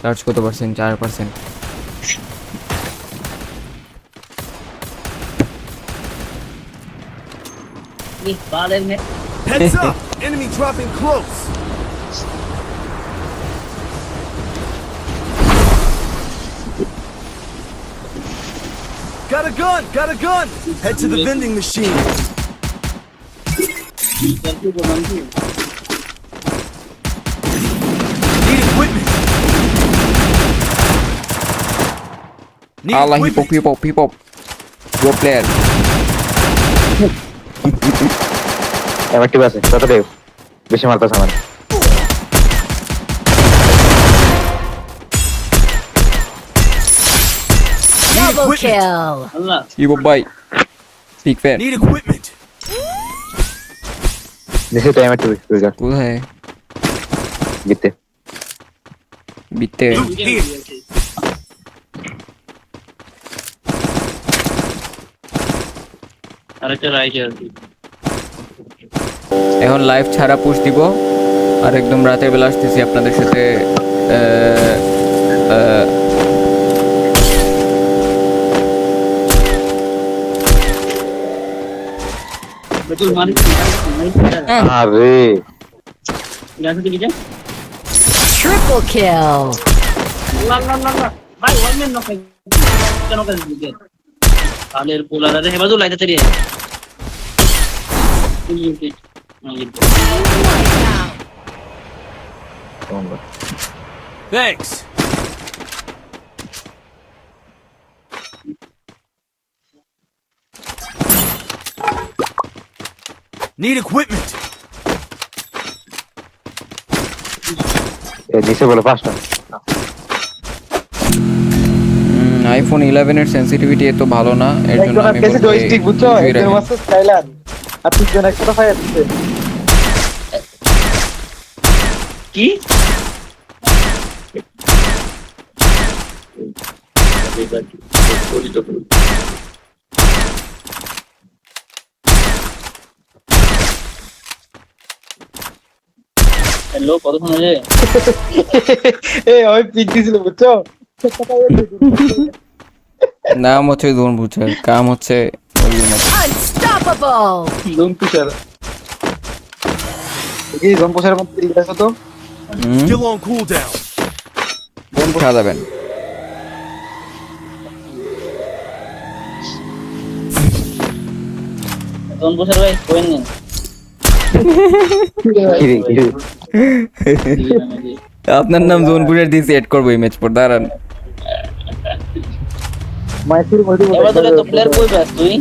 Charge কত percent চার percent Heads up! Enemy dropping close! Got a gun! Got a gun! Head to the vending machine. Need আল্লাহ হিপপ equipment. হিপপ হিপপ pro player active আছে কত দেব বেশি মারতেছে আমার Double kill. Need equipment. জিততে বিতে Loot here. আরেকটা এখন লাইভ ছাড়া পুশ দিব। আর একদম রাতের বেলা আসতেছি আপনাদের সাথে আরে। ভাই ওয়ান ম্যান নক কেন দিকে আলের পোলার আরে হেবাদু লাইতে তেরি Thanks. Need equipment. এ নিচে বলে পাঁচটা আইফোন ইলেভেনের সেন্সিটিভিটি এত ভালো না এর জন্য আমি কেসে জয়স্টিক বুঝছ? রাখেন। মাস্টার স্কাইলার আর তিনজন একসাথে ফায়ার দিচ্ছে কি? হ্যালো কতক্ষণ হয়েছে এ ওই পিক দিছিল বুঝছ? নাম হচ্ছে ধরুন বুঝছে কাম হচ্ছে এই মধ্যে। যাবেন। ভাই কোয়েন নেন? আপনার নাম জোনপুরের দিয়ে সেট করব ইমেজ পর দাঁড়ান। মাইসুর মধ্যে এবার তোলে তো প্লেয়ার কই ব্যাস তুই?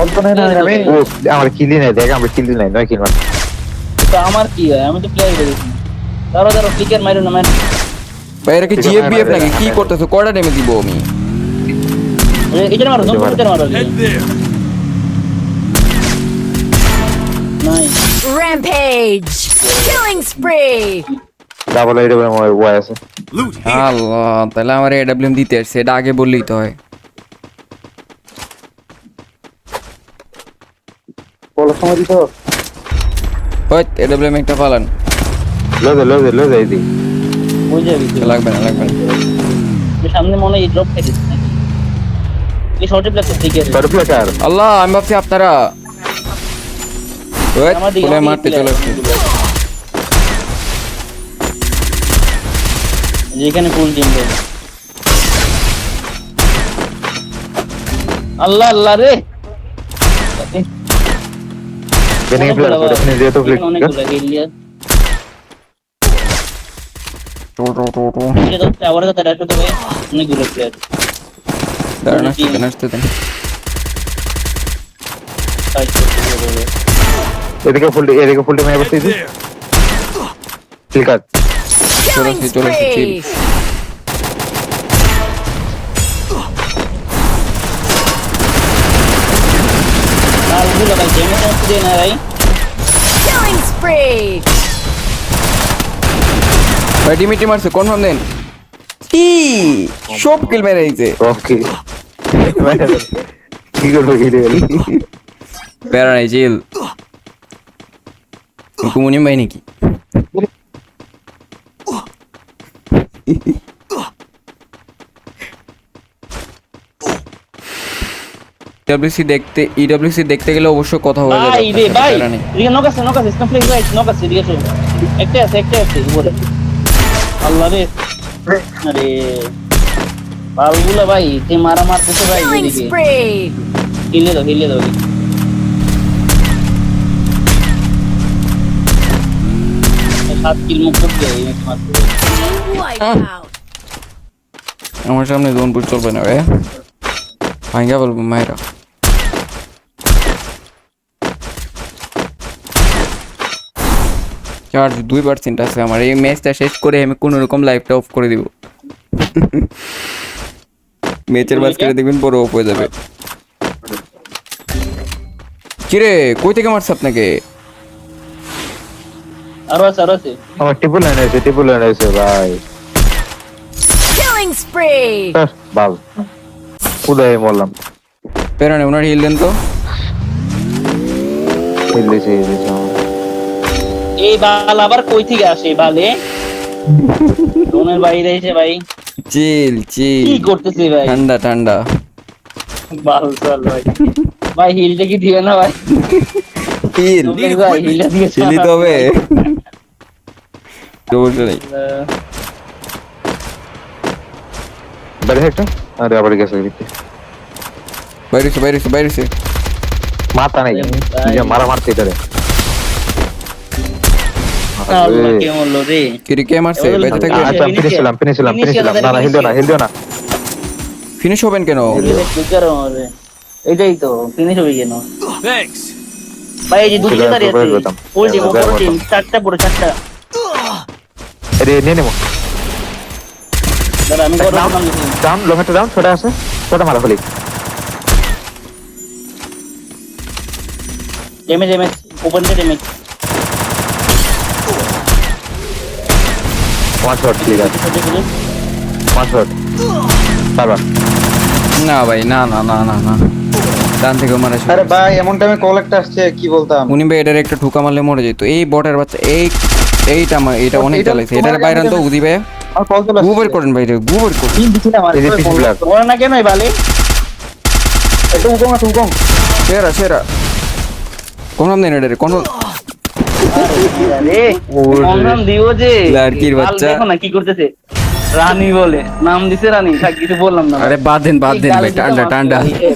অন্ত নাই না আমি ও আমার কিলি নাই দেখ আমার কিলি নাই নয় তো আমার কি হয়? আমি তো প্লেয়ার করেছি মারো না মার ভাই এটা কি জিএফবিএফ নাকি? কি করতেছো? কয়টা দিব আমি? এটা মারো তুমি এটা মারো। Head there. নাই Rampage. Killing spree. ডাবল ওয়াই আছে। আল্লাহ তাহলে আমার এডাব্লিউএম দিতে আসছে এটা আগে বললেই তো হয়। বলো সময় দিত ওই এডাব্লিউএম একটা পালান। লোদে লোদে এই দি ওই যাবি লাগবে না লাগবে না। সামনে মনে হয় ড্রপ এই শর্টে প্লেয়ার ঠিক আছে। সর প্লেকার আল্লাহ আমি ভাবছি আপনারা। ওই আমার দিকে কোলে আমার মারতে চলে আসছে। যেখানে ফুল টিম রে আল্লাহ আল্লাহ রে। কেনে প্লেয়ার ওটা কিনে দিয়ে তো ক্লিক অনেকগুলো গেলিয়া টো টো টো টো এটা তো টাওয়ারে তো ডাইরেক্ট তো ভাই অনেকগুলো প্লেয়ার দাঁড়ান আসতে দেন আসতে দেন এদিকে ফুল এদিকে ফুল মেরে বসে Head there. ক্লিকার Killing আসছি, চলে আসছি, ওগুলো ভাই গেমে তো দিয়ে না ভাই? Killing spree. ভাই ডিমিটি মারছে কনফার্ম দেন। কি সব কিল মেরে দিয়েছে। ওকে কি করব কি গেলি প্যারা নাই জিল। কুমুনি ভাই নাকি? ইডব্লিউসি দেখতে ইডব্লিউসি দেখতে গেলে অবশ্য কথা হয়ে যাবে ভাই রে ভাই। এদিকে নক আছে নক আছে স্নাফ্লেক্স ভাই নক আছে এদিকে আছে একটা আছে একটা আছে উপরে। আল্লাহ রে। আরে। বালগুলা ভাই যে মারা মারতেছে ভাই এদিকে। হিলে দাও হিলে দাও। সাত কিল মুখ করতে আমার সামনে জোনপুর চলবে না রে। ভাঙ্গা বলব মায়েরা চার্জ দুই পার্সেন্ট আছে আমার। এই ম্যাচটা শেষ করে আমি কোনো রকম লাইভটা অফ করে দিব। ম্যাচের মাঝখানে দেখবেন বড় অফ হয়ে যাবে। কিরে কই থেকে মারছে আপনাকে? আরও আছে আরও আছে। আমার টিপুল লাইন আছে টিপুল লাইন আছে ভাই। Spree. স্যার বাল উদয় মরলাম পেরানে ওনার হিল দেন তো। হিলদিছে হিলদিছে আমার। এই বাল আবার কই থেকে আসে এই বালে? ডোনের বাইরে এসে ভাই। চিল চিল। কি করতেছে ভাই? ঠান্ডা ঠান্ডা। বাল চাল ভাই। ভাই হিলটা কি দিবে না ভাই? হিল। ভাই হিলটা দিয়ে চিলি তো হবে সমস্যা নেই বাইরে একটা আরে আবার গেছে ভিতরে বাইরেছে বাইরেছে বাইরেছে মাথা নাই। মারা মারতে এটারে। আল্লাহ কে মরলো রে? কিরে কে মারছে? এবার থাকবে আচ্ছা, ফিনিশিলাম ফিনিশিলাম ফিনিশিলাম না না হিলদিও না হিলদিও না ফিনিশ হবেন কেন? এটাই তো ফিনিশ হবে কেন? Thanks. ভাই এই যে দুটো দাঁড়িয়ে আছে। করতাম। ফুল টিম পরে ওপর টিম করতাম। চারটা পুরো চারটা। আরে দাঁড়া আমি বড় নাম ডাউন লোমেটো ডাউন ছোটা আছে ছোটা মারা হলি ড্যামেজ ড্যামেজ ওপেন দে ড্যামেজ শট ঠিক আছে। শট বারবার না ভাই না না না না না। ডান থেকে মারা আরে ভাই এমন টাইমে কল একটা আসছে কি বলতাম? উনি ভাই এটার একটা ঠুকা মারলে মরে যেত। এই বটের বাচ্চা এই এইটা আমার এটা অনেক এটা এটার বাইরে তো উদি ভাই। গুবার করেন রে গুবার করেন। তিন দিছিলাম আর এই পিছু ব্লাক ওরা না কেন এই বালে? একটু উকম আছে উকম সেরা সেরা। কোন নাম দেন এটারে কোন লাড়কির বাচ্চা। দেখো না কি করতেছে। রানী বলে। নাম দিছে রানী কিছু বললাম না। আরে বাদ দিন বাদ দিন ঠান্ডা আজকে।